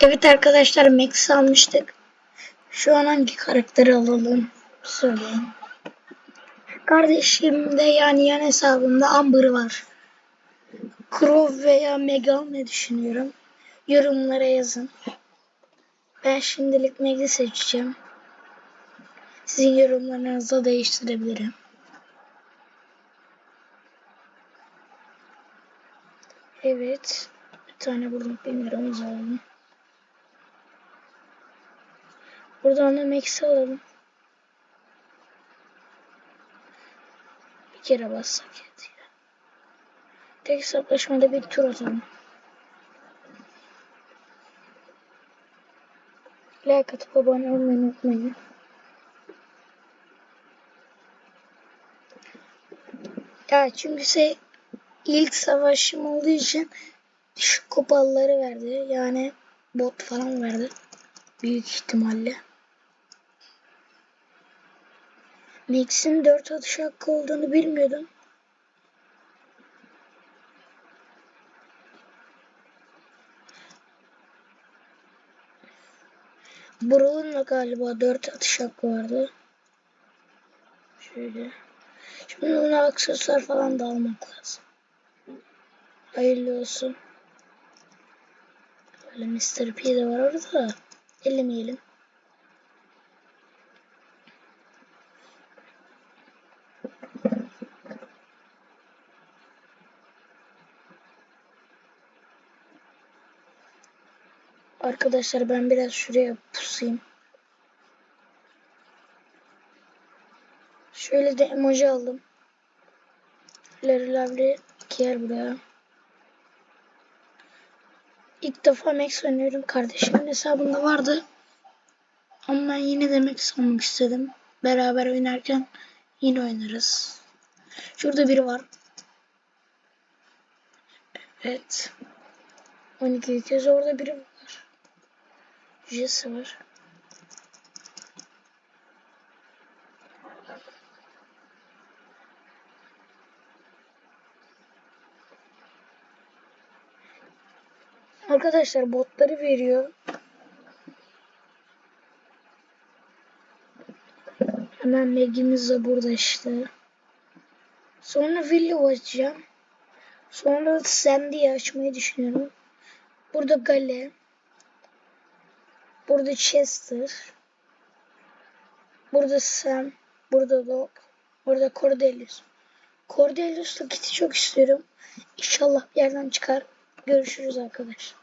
Evet arkadaşlar Max almıştık. Şu an hangi karakteri alalım? Söyleyin. Kardeşimde yani yan hesabımda Amber var. Crow veya Mega ne düşünüyorum? Yorumlara yazın. Ben şimdilik Meg'i seçeceğim. Sizin yorumlarınızı değiştirebilirim. Evet. Bir tane buldum. Bilmiyorum alalım. Buradan da Max'i alalım. Bir kere bassak yetiyor. Tek hesaplaşmada bir tur atalım. Like atıp abone olmayı unutmayın. Ya çünkü şey ilk savaşım olduğu için düşük kupaları verdi. Yani bot falan verdi. Büyük ihtimalle. Max'in 4 atış hakkı olduğunu bilmiyordum. Da galiba 4 atış hakkı vardı. Şöyle. Şimdi ona aksesuar falan da almak lazım. Hayırlı olsun. Böyle Mr. P de var orada da. Ellemeyelim. Arkadaşlar ben biraz şuraya pusayım. Şöyle de emoji aldım. Larry Lovely gel buraya. İlk defa Max oynuyorum. Kardeşimin hesabında vardı. Ama ben yine de Max almak istedim. Beraber oynarken yine oynarız. Şurada biri var. Evet. 12 kez orada biri var. Jesse var. Arkadaşlar botları veriyor. Hemen Meg'imiz de burada işte. Sonra Willow açacağım. Sonra Sandy'yi açmayı düşünüyorum. Burada Gale. Burada Chester. Burada Sam. Burada Dog. Burada Cordelius. Cordelius'la kiti çok istiyorum. İnşallah yerden çıkar. Görüşürüz arkadaşlar.